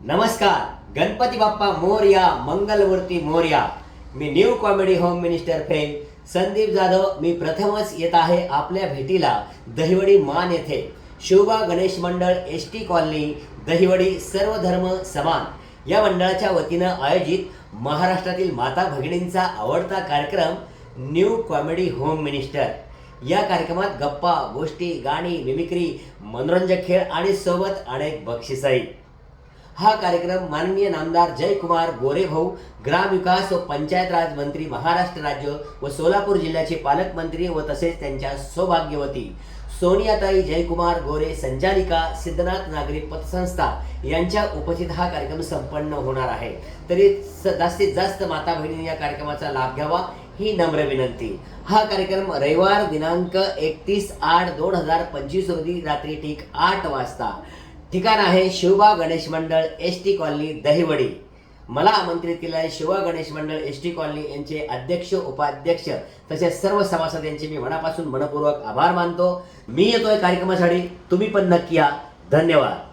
नमस्कार गणपती बाप्पा मोरया मंगलमूर्ती मोरया. मी new comedy home minister fame Sandeep Jadhav मी प्रथमच येत आहे आपल्या भेटीला दहिवडी मान येथे. शोभा गणेश मंडळ एस टी कॉलनी दहिवडी सर्वधर्म समान. या मंडळाच्या वतीनं आयोजित महाराष्ट्रातील माता भगिनींचा आवडता कार्यक्रम न्यू कॉमेडी होम मिनिस्टर. या कार्यक्रमात गप्पा गोष्टी गाणी मिमिक्री मनोरंजक खेळ आणि सोबत अनेक बक्षिसाई हा कार्यक्रम माननीय नामदार जयकुमार गोरेभाऊ ग्रामविकास व पंचायत राज मंत्री महाराष्ट्र राज्य व सोलापूर जिल्ह्याचे पालकमंत्री व तसेच त्यांच्या सौभाग्यवती सोनियाताई जयकुमार गोरे संचालिका सिद्धनाथ नागरी पतसंस्था यांच्या उपस्थित हा कार्यक्रम संपन्न होणार आहे. तरी जास्तीत जास्त माता भगिनी या कार्यक्रमाचा लाभ घ्यावा ही नम्र विनंती. हा कार्यक्रम रविवार दिनांक एकतीस आठ दोन हजार पंचवीस रोजी रात्री ठीक आठ वाजता ठिकाण आहे शिवबा गणेश मंडळ एस टी कॉलनी दहिवडी. मला आमंत्रित केलं आहे शिवा गणेश मंडळ एस टी कॉलनी यांचे अध्यक्ष उपाध्यक्ष तसेच सर्व सभासद यांचे मी मनापासून मनपूर्वक आभार मानतो. मी येतोय कार्यक्रमासाठी तुम्ही पण नक्की या. धन्यवाद.